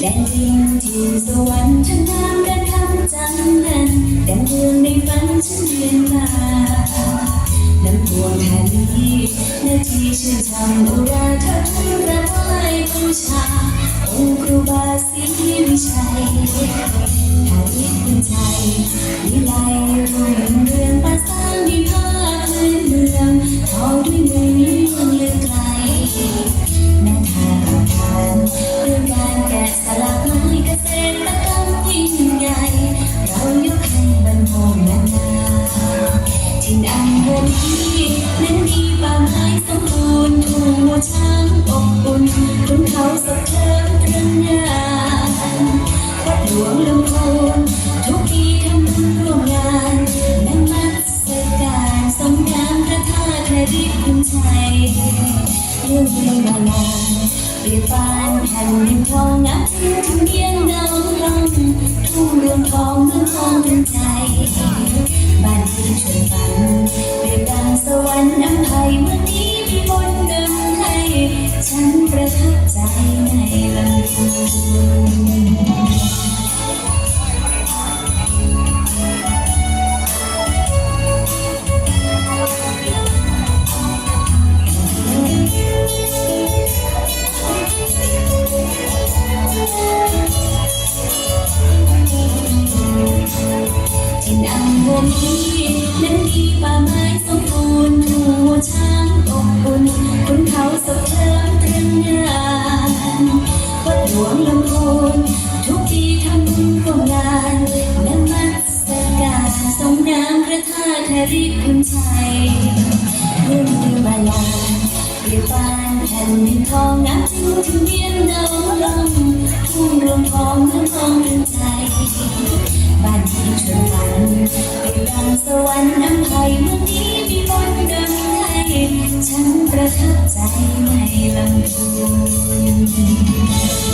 แดนดินที่สวรรค์ฉันงามดังคำจำนั้นแต่เมืองในฝันฉันเรียนมาน้ำพวงแผ่นนี้นาทีชื่นชมอุราเธอทูลกราบไหว้บูชาองค์ครูบาศรีวิชัยหาวิคุณชัยวิไลรุ่งเรืองประสร้างดีภาคพื้นเมืองทองด้วยาไม้สมบูรณ์ทุ่งวัวช้างอบอุ่นขุนเขาสะเทินตรึงนานวัดหลวงลำพูนทุกทีทำบุญร่วมงานนมัสการสมงามพระธาตุแผ่นดินคุณชัยเรื่องเรียนมานานเปรียบปานแผ่นดินทองนับถึงถึงเพียงดาวร้องทุ่งเรืองทองเมืองทองเป็นใจบ้านที่ชวนฝันเปรียบดังสวรรค์น้ำำให้ฉันประทับใจ ธาตุแผ่นดินคุณชัยเรื่องมาลาเรียบานแผ่นดินทองน้ำจึงถึงเวียนดาวลงทุ่งรวงทองเมืองทองเป็นใจบ้านที่ชนฝันเป็นดังสวรรค์น้ำไทยเมื่อนี้มีมนต์ดำไทยฉันประทับใจในลำพูน